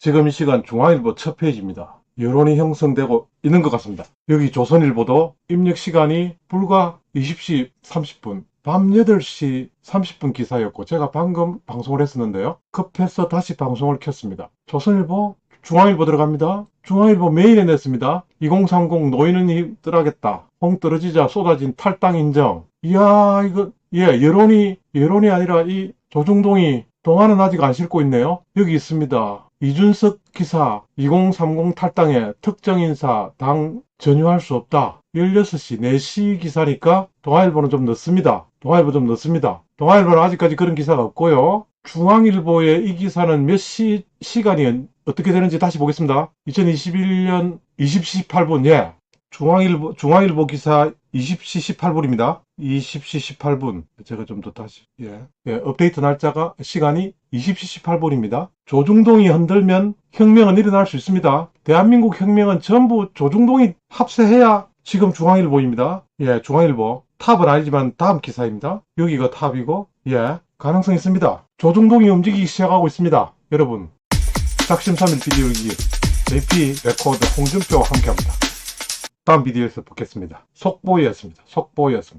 지금 이 시간 중앙일보 첫 페이지입니다. 여론이 형성되고 있는 것 같습니다. 여기 조선일보도 입력 시간이 불과 20시 30분, 밤 8시 30분 기사였고 제가 방금 방송을 했었는데요. 급해서 다시 방송을 켰습니다. 조선일보, 중앙일보 들어갑니다. 중앙일보 메일에 냈습니다. 2030 노인은 힘들하겠다. 홍 떨어지자 쏟아진 탈당 인정. 이야, 이거, 예, 여론이, 여론이 아니라 이 조중동이 동안은 아직 안 싣고 있네요. 여기 있습니다. 이준석 기사 2030 탈당에 특정 인사 당 전유할 수 없다. 16시 4시 기사니까 동아일보는 좀 늦습니다. 동아일보 좀 늦습니다. 동아일보는 아직까지 그런 기사가 없고요. 중앙일보의 이 기사는 몇 시, 시간이 어떻게 되는지 다시 보겠습니다. 2021년 20시 18분, 예. 중앙일보, 중앙일보 기사 20시 18분입니다. 20시 18분. 제가 좀 더 다시, 예. 예, 업데이트 날짜가, 시간이 20시 18분입니다. 조중동이 흔들면 혁명은 일어날 수 있습니다. 대한민국 혁명은 전부 조중동이 합세해야 지금 중앙일보입니다. 예, 중앙일보. 탑은 아니지만 다음 기사입니다. 여기가 탑이고, 예, 가능성 있습니다. 조중동이 움직이기 시작하고 있습니다. 여러분. 작심삼일 비디오 일기 JP 레코드 홍준표와 함께합니다. 다음 비디오에서 뵙겠습니다. 속보였습니다. 속보였습니다.